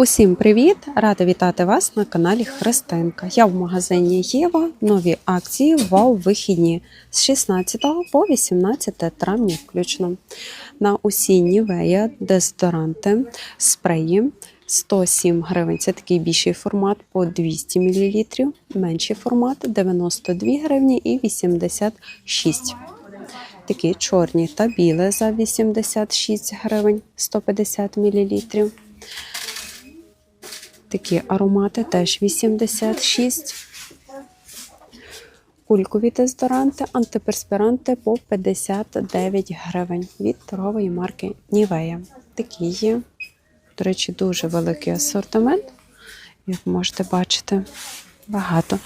Усім привіт! Рада вітати вас на каналі Христинка. Я в магазині Єва. Нові акції вау вихідні з 16 по 18 травня включно. На усі Нівея, дезодоранти, спреї 107 гривень. Це такий більший формат по 200 мл, менший формат 92 гривні і 86 Такі чорні та біле за 86 гривень 150 мл. Такі аромати теж 86. Кулькові дезодоранти, антиперспіранти по 59 гривень від торгової марки Нівея. Такі є. До речі, дуже великий асортимент. Як можете бачити, багато.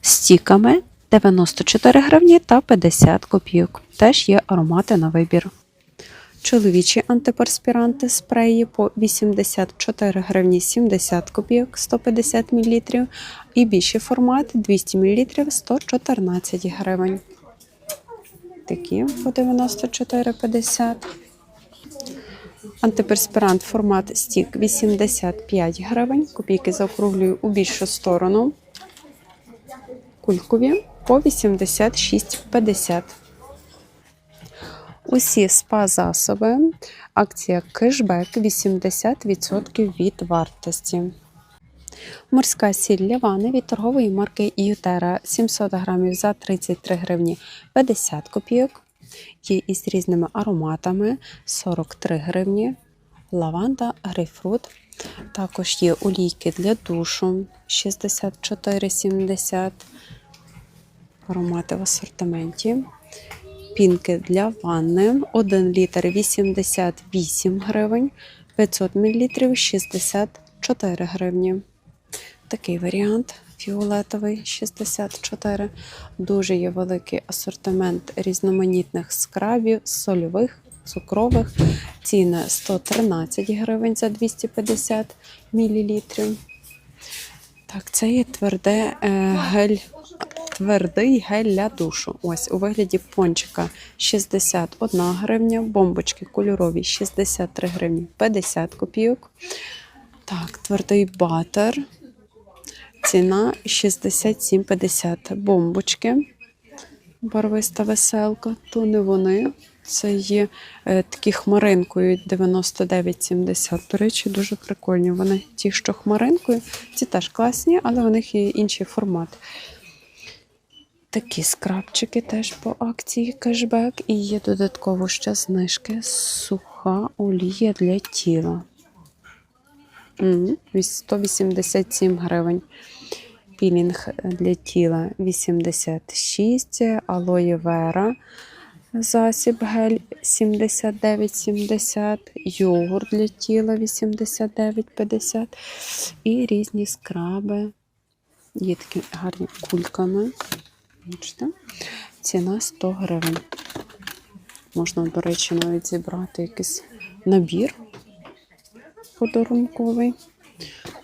Стіками 94 гривні та 50 копійок. Теж є аромати на вибір. Чоловічі антиперспіранти спреї по 84 гривні 70 копійок 150 мл і більший формат 200 мл 114 гривень. Такі по 94,50. Антиперспірант формат стік 85 гривень. Копійки заокруглюю у більшу сторону. Кулькові по 86,50. Усі спа-засоби. Акція кешбек 80% від вартості. Морська сіль Лівани від торгової марки Ютера 700 грамів за 33 гривні 50 копійок. Є із різними ароматами 43 гривні. Лаванда, грейпфрут. Також є олійки для душу 64,70. Аромати в асортименті пінки для ванни 1 літр 88 гривень, 500 мл 64 гривні. Такий варіант фіолетовий 64. Дуже є великий асортимент різноманітних скрабів, сольових, цукрових. Ціни 113 гривень за 250 мл. Так, це є тверде е, гель твердий гель для душу. Ось у вигляді пончика 61 гривня, бомбочки кольорові 63 гривні 50 копійок. Так, твердий батер. Ціна 67,50 бомбочки. Барвиста веселка. То не вони. Це є е, такі хмаринкою 99,70. До речі, дуже прикольні. Вони ті, що хмаринкою, ці теж класні, але у них є інший формат. Такі скрабчики теж по акції кешбек. І є додатково ще знижки. Суха олія для тіла. 187 гривень. Пілінг для тіла 86, алоє вера. Засіб гель 79,70, йогурт для тіла 89,50 і різні скраби. Є такі гарні кульками. Бачите? Ціна 100 гривень. Можна, до речі, навіть зібрати якийсь набір подарунковий.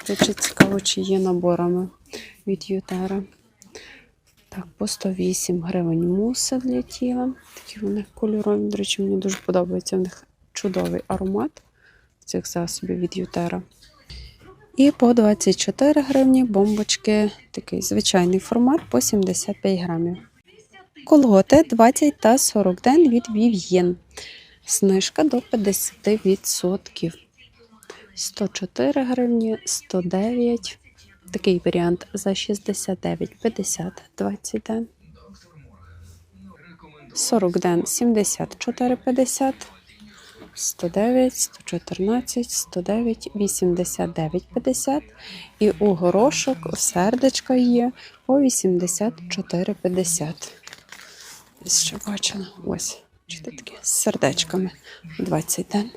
Речі, цікаво, чи є наборами від Ютера. Так, по 108 гривень муси для тіла. Такі вони кольорові. До речі, мені дуже подобається. У них чудовий аромат цих засобів від Ютера. І по 24 гривні бомбочки, такий звичайний формат по 75 грамів. Колготи 20 та 40 день від Vivien. Знижка до 50%. 104 гривні, 109. Такий варіант за 69,50 20 день. 40 ден 74,50. 109, 114, 109, 89,50. І у горошок у сердечка є по 84,50. Ось ще бачила. Ось, чите такі з сердечками 20 ден.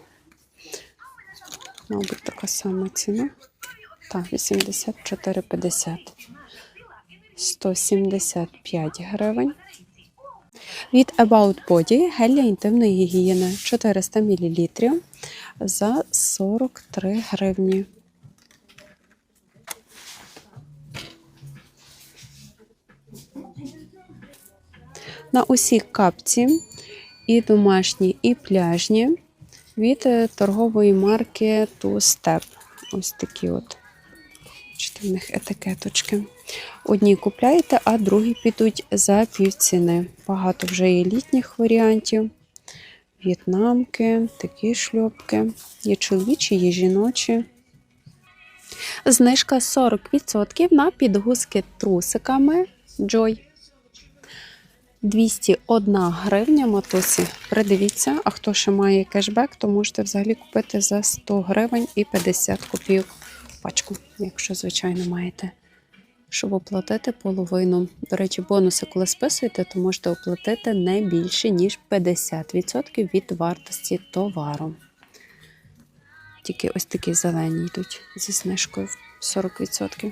Мабуть, така сама ціна. Так, 84,50. 175 гривень. Від About Body гель інтимної гігієни 400 мл за 43 гривні. На усі капці і домашні, і пляжні від е, торгової марки Two Step. ось такі от. Бачите, в них етикеточки. Одні купляєте, а другі підуть за півціни. Багато вже є літніх варіантів. В'єтнамки, такі шльопки. Є чоловічі, є жіночі. Знижка 40% на підгузки трусиками Joy. 201 гривня мотосі. Придивіться, а хто ще має кешбек, то можете взагалі купити за 100 гривень і 50 копійок пачку, якщо, звичайно, маєте. Щоб оплатити половину. До речі, бонуси, коли списуєте, то можете оплатити не більше, ніж 50% від вартості товару. Тільки ось такі зелені йдуть зі знижкою 40%.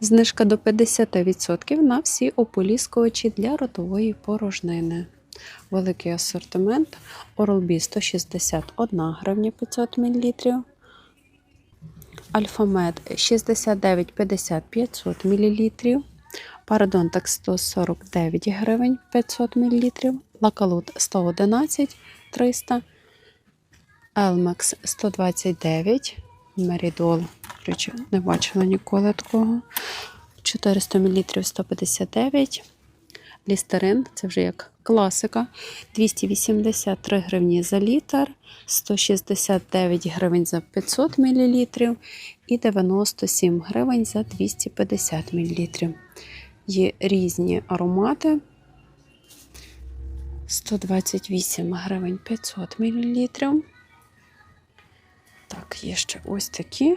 Знижка до 50% на всі ополіскувачі для ротової порожнини. Великий асортимент. Oral-B 161 гривня 500 мл. Альфамед 69,50 500 мл. Парадонтак 149 гривень 500 мл. Лакалут 111 300 Елмекс 129 Мерідол. Не бачила ніколи такого. 400 мл 159. Лістерин, це вже як класика. 283 гривні за літр, 169 гривень за 500 мл і 97 гривень за 250 мл. Є різні аромати. 128 гривень 500 мл. Так, є ще ось такі.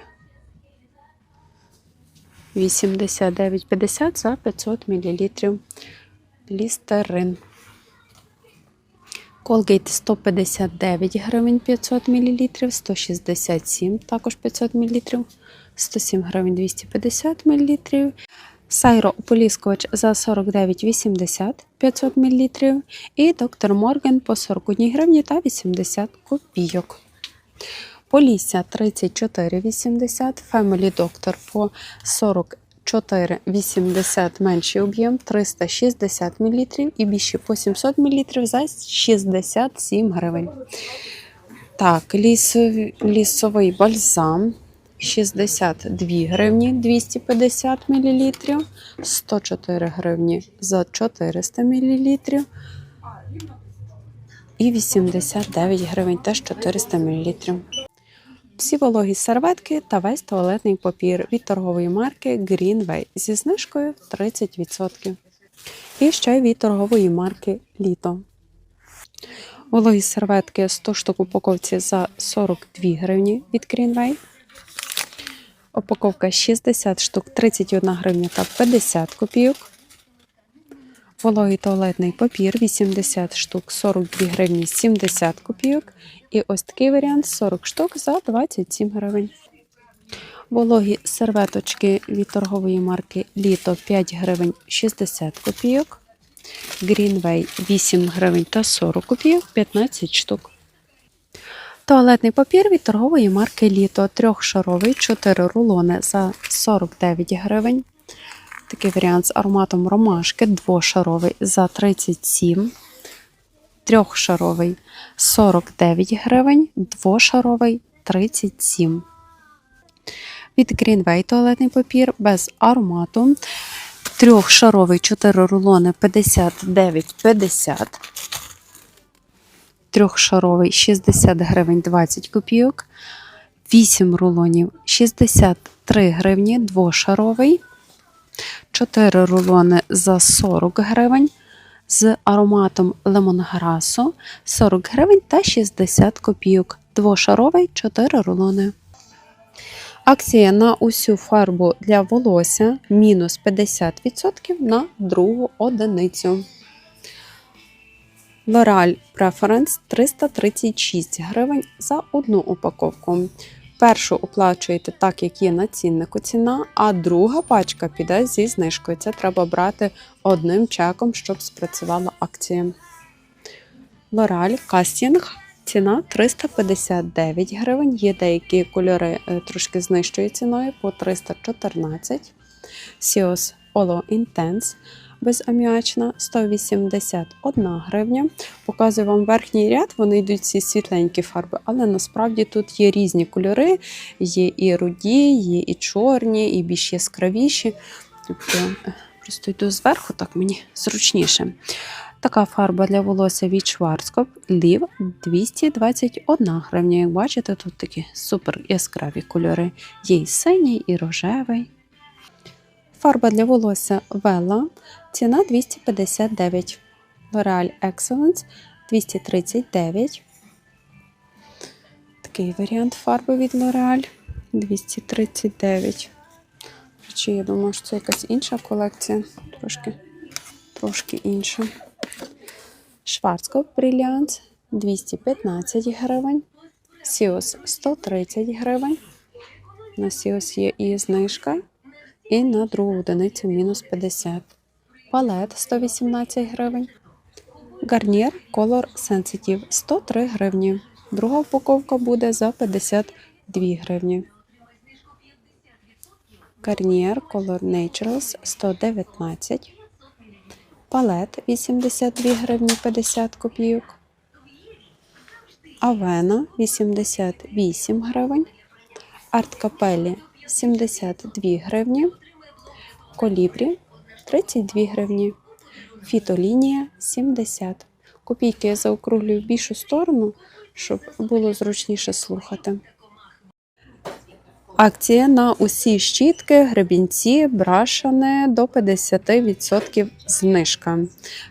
89,50 за 500 мл. Лістерин. Colgate 159 гривень 500 мл, 167 також 500 мл, 107 гривень 250 мл. Сайро ополіскувач за 49,80 500 мл. І доктор Морген по 41 гривні та 80 копійок. Полісся 34,80, Family Doctor по 44,80 менший об'єм, 360 мл і більше по 700 мл за 67 гривень. Так, лісовий, лісовий бальзам 62 гривні 250 мл, 104 гривні за 400 мл і 89 гривень теж 400 мл. Всі вологі серветки та весь туалетний папір від торгової марки Greenway зі знижкою 30%. І ще від торгової марки Літо. Вологі серветки 100 штук упаковці за 42 гривні від Greenway. Упаковка 60 штук 31 гривня та 50 копійок. Вологий туалетний папір 80 штук 42 гривні 70 копійок. І ось такий варіант 40 штук за 27 гривень. Вологі серветочки від торгової марки Літо 5 гривень 60 копійок. Greenway 8 гривень та 40 копійок 15 штук. Туалетний папір від торгової марки Літо трьохшаровий 4 рулони за 49 гривень. Такий варіант з ароматом ромашки двошаровий за 37 трьохшаровий 49 гривень, двошаровий 37. Від Greenway туалетний папір без аромату. Трьохшаровий 4 рулони 59,50. Трьохшаровий 60 гривень 20 копійок. 8 рулонів 63 гривні, двошаровий. 4 рулони за 40 гривень з ароматом лемонграсу 40 гривень та 60 копійок. Двошаровий 4 рулони. Акція на усю фарбу для волосся мінус 50% на другу одиницю. L'Oreal Preference 336 гривень за одну упаковку. Першу оплачуєте так, як є на ціннику ціна, а друга пачка піде зі знижкою. Це треба брати одним чеком, щоб спрацювала акція. L'Oreal Casting ціна 359 гривень. Є деякі кольори е, трошки з нижчою ціною по 314. Sios Olo Intense безаміачна 181 гривня. Показую вам верхній ряд, вони йдуть ці світленькі фарби, але насправді тут є різні кольори, є і руді, є і чорні, і більш яскравіші. Тобто, е, просто йду зверху, так мені зручніше. Така фарба для волосся від Schwarzkopf Лів 221 гривня. Як бачите, тут такі супер яскраві кольори. Є і синій, і рожевий. Фарба для волосся Vella. Ціна 259. L'Oreal Excellence 239. Такий варіант фарби від L'Oreal 239. Чи я думаю, що це якась інша колекція. Трошки, трошки інша. Schwarzkopf Brilliance 215 гривень. Сіос 130 гривень. На Сіос є і знижка. І на другу одиницю мінус 50. Палет 118 гривень. Гарнір Color Sensitive 103 гривні. Друга упаковка буде за 52 гривні. Гарнір Color Naturals 119. Палет 82 гривні 50 копійок. Авена 88 гривень. Арт Капелі 72 гривні. Колібрі 32 гривні. Фітолінія 70. Копійки я заокруглюю в більшу сторону, щоб було зручніше слухати. Акція на усі щітки, гребінці, брашани до 50% знижка.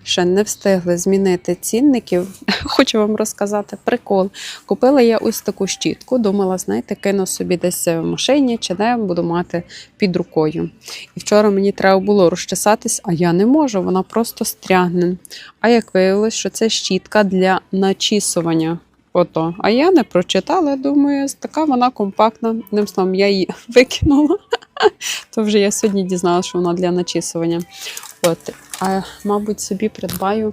Ще не встигли змінити цінників. Хочу вам розказати прикол. Купила я ось таку щітку, думала, знаєте, кину собі десь в машині чи де буду мати під рукою. І вчора мені треба було розчесатись, а я не можу, вона просто стрягне. А як виявилось, що це щітка для начісування. Ото. А я не прочитала, думаю, така вона компактна. Одним словом, я її викинула. То вже я сьогодні дізналася, що вона для начісування. От. А мабуть, собі придбаю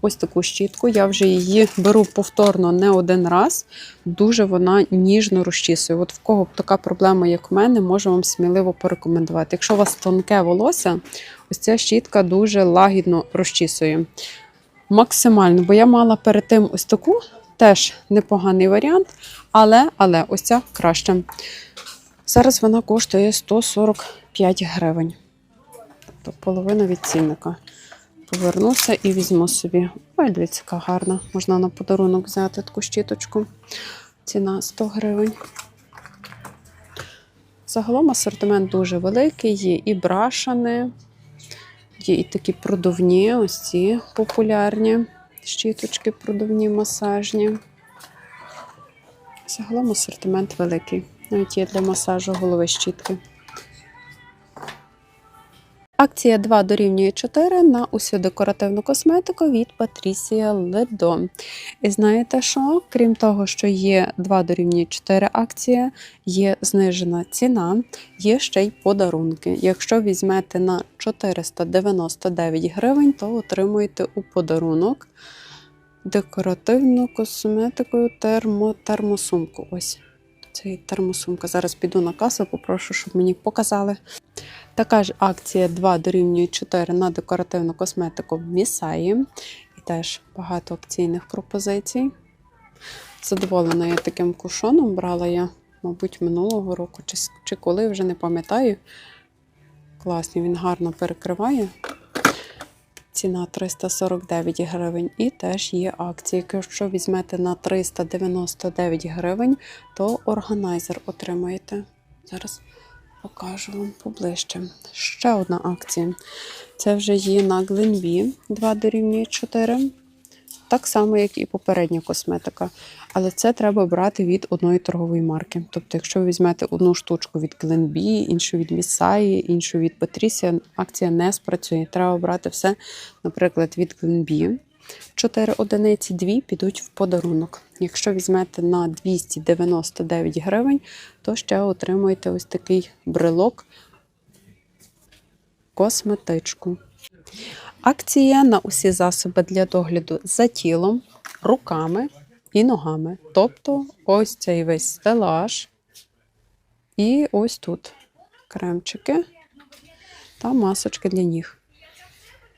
ось таку щітку. Я вже її беру повторно не один раз. Дуже вона ніжно розчісує. От в кого така проблема, як у мене, можу вам сміливо порекомендувати. Якщо у вас тонке волосся, ось ця щітка дуже лагідно розчісує. Максимально, бо я мала перед тим ось таку. Теж непоганий варіант, але, але ось ця краще. Зараз вона коштує 145 гривень. Тобто половина від цінника. Повернуся і візьму собі. Ой, дивіться, яка гарна. Можна на подарунок взяти таку щіточку. Ціна 100 гривень. Загалом асортимент дуже великий, є і брашани, є і такі продувні, ось ці популярні щіточки продувні масажні. Загалом асортимент великий. Навіть є для масажу голови щітки. Акція 2 дорівнює 4 на усю декоративну косметику від Patricia Ledo. І знаєте що? Крім того, що є 2 дорівнює 4 акція, є знижена ціна, є ще й подарунки. Якщо візьмете на 499 гривень, то отримуєте у подарунок декоративну косметику термо, термосумку. Ось це термосумка. Зараз піду на касу, попрошу, щоб мені показали. Така ж акція 2 дорівнює 4 на декоративну косметику в Місаї. І теж багато акційних пропозицій. Задоволена я таким кушоном. Брала я, мабуть, минулого року, чи, чи коли вже не пам'ятаю. Класний, він гарно перекриває. Ціна 349 гривень. І теж є акції. Якщо візьмете на 399 гривень, то органайзер отримаєте. Зараз покажу вам поближче. Ще одна акція. Це вже є на Glenvie 2 дорівнює 4. Так само, як і попередня косметика. Але це треба брати від одної торгової марки. Тобто, якщо ви візьмете одну штучку від Glenbee, іншу від Missai, іншу від Patricia, акція не спрацює. Треба брати все, наприклад, від Glenbee. 4 одиниці, 2 підуть в подарунок. Якщо візьмете на 299 гривень, то ще отримуєте ось такий брелок косметичку. Акція на усі засоби для догляду за тілом, руками і ногами. Тобто ось цей весь стелаж. І ось тут кремчики та масочки для ніг.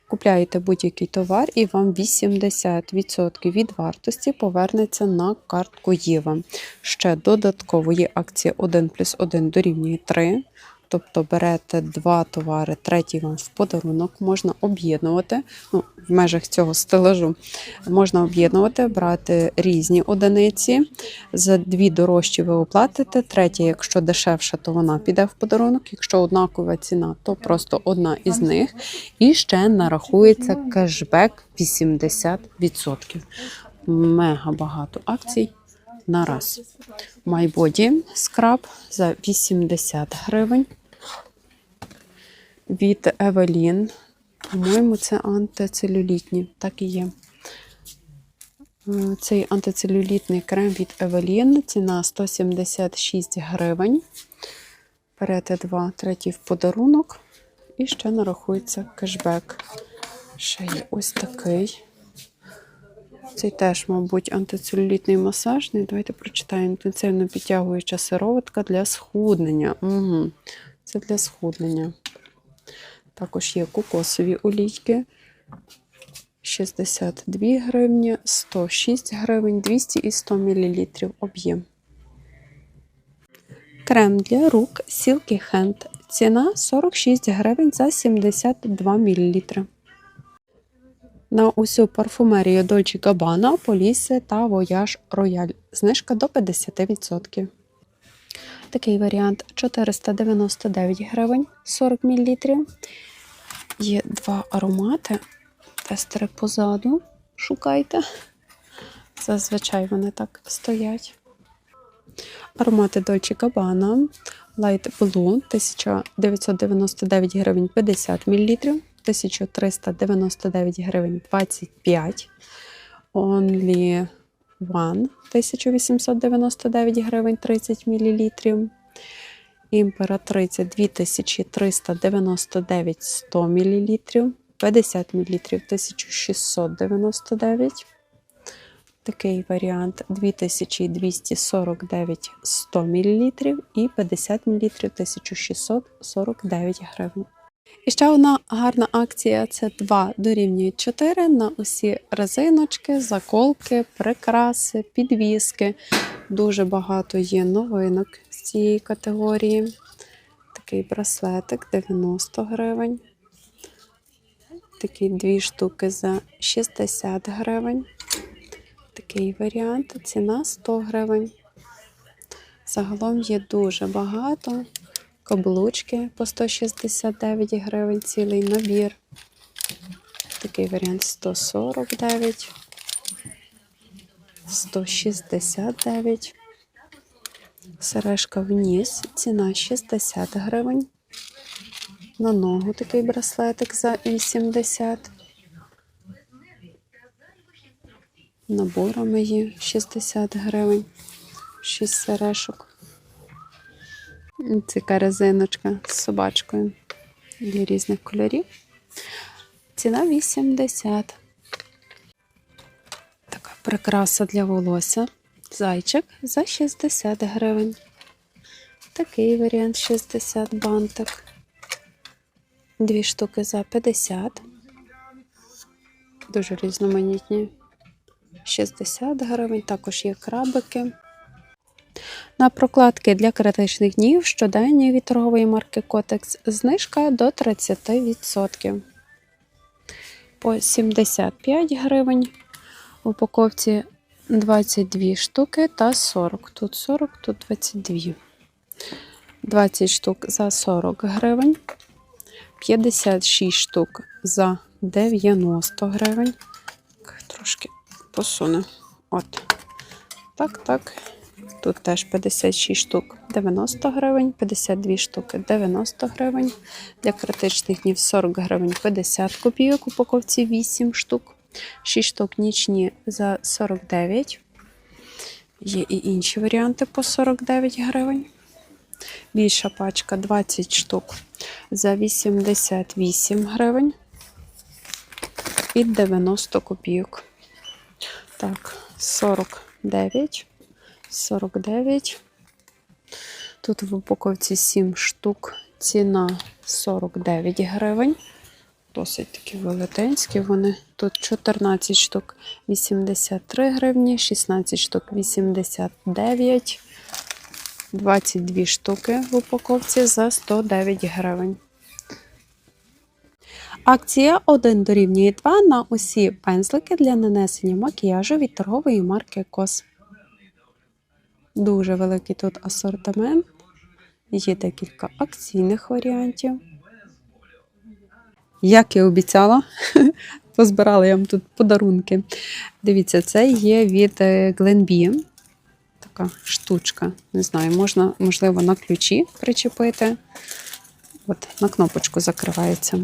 Купляєте будь-який товар і вам 80% від вартості повернеться на картку Єва. Ще додатково є акція 1 плюс 1 дорівнює 3. Тобто берете два товари, третій вам в подарунок, можна об'єднувати. Ну, в межах цього стелажу можна об'єднувати, брати різні одиниці. За дві дорожчі ви оплатите. Третя, якщо дешевша, то вона піде в подарунок. Якщо однакова ціна, то просто одна із них. І ще нарахується кешбек 80%. Мега багато акцій на раз. Майбоді скраб за 80 гривень. Від Евелін. По-моєму, це антицелюлітні. Так і є. Е, Цей антицелюлітний крем від Евелін. Ціна 176 гривень. Берете два, третій в подарунок. І ще нарахується кешбек. Ще є ось такий. Цей теж, мабуть, антицелюлітний масажний. Давайте прочитаємо. Інтенсивно підтягуюча сироватка для схуднення. Угу. Це для схуднення. Також є кокосові олійки. 62 гривні, 106 гривень, 200 і 100 мл об'єм. Крем для рук Silky Hand. Ціна 46 гривень за 72 мл. На усю парфумерію Dolce Gabbana, Поліси та Voyage Royal. Знижка до 50%. Такий варіант 499 гривень 40 мл. Є два аромати. Тестери позаду. Шукайте. Зазвичай вони так стоять. Аромати Dolce Gabbana. Light Blue 1999 гривень 50 мл. 1399 гривень 25. Only One 1899 гривень 30 мл. Імператриця 2399 100 мл. 50 мл 1699. Такий варіант 2249 100 мл і 50 мл 1649 гривень. І ще одна гарна акція це 2 дорівнює 4 на усі резиночки, заколки, прикраси, підвіски. Дуже багато є новинок з цієї категорії. Такий браслетик 90 гривень. Такі дві штуки за 60 гривень. Такий варіант. Ціна 100 гривень. Загалом є дуже багато. Каблучки по 169 гривень, цілий набір. Такий варіант 149, 169. Сережка вниз, ціна 60 гривень. На ногу такий браслетик за 80. Наборами є 60 гривень, 6 сережок. Така резиночка з собачкою. Є різних кольорів. Ціна 80. Така прикраса для волосся. Зайчик за 60 гривень. Такий варіант 60 бантик. Дві штуки за 50. Дуже різноманітні. 60 гривень. Також є крабики. На прокладки для критичних днів щоденні від торгової марки Котекс знижка до 30%. По 75 гривень. В упаковці 22 штуки та 40. Тут 40, тут 22. 20 штук за 40 гривень. 56 штук за 90 гривень. Трошки посуне. От. Так, так. Тут теж 56 штук 90 гривень, 52 штуки 90 гривень. Для критичних днів 40 гривень 50 копійок, упаковці 8 штук, 6 штук нічні за 49. Є і інші варіанти по 49 гривень. Більша пачка 20 штук за 88 гривень і 90 копійок. Так, 49. 49. Тут в упаковці 7 штук. Ціна 49 гривень. Досить такі велетенські вони. Тут 14 штук 83 гривні, 16 штук 89, 22 штуки в упаковці за 109 гривень. Акція 1 дорівнює 2 на усі пензлики для нанесення макіяжу від торгової марки Кос. Дуже великий тут асортимент. Є декілька акційних варіантів. Як і обіцяла, позбирала я вам тут подарунки. Дивіться, це є від е, Glenbee. Така штучка. Не знаю, можна, можливо, на ключі причепити. От, на кнопочку закривається.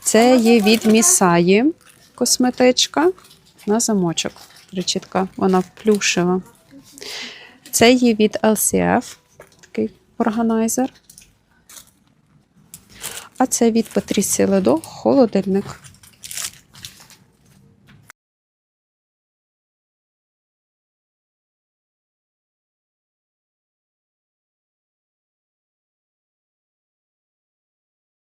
Це є від Місаї косметичка на замочок. Причітка, вона плюшева. Це є від LCF, такий органайзер. А це від Патрісі Ледо холодильник.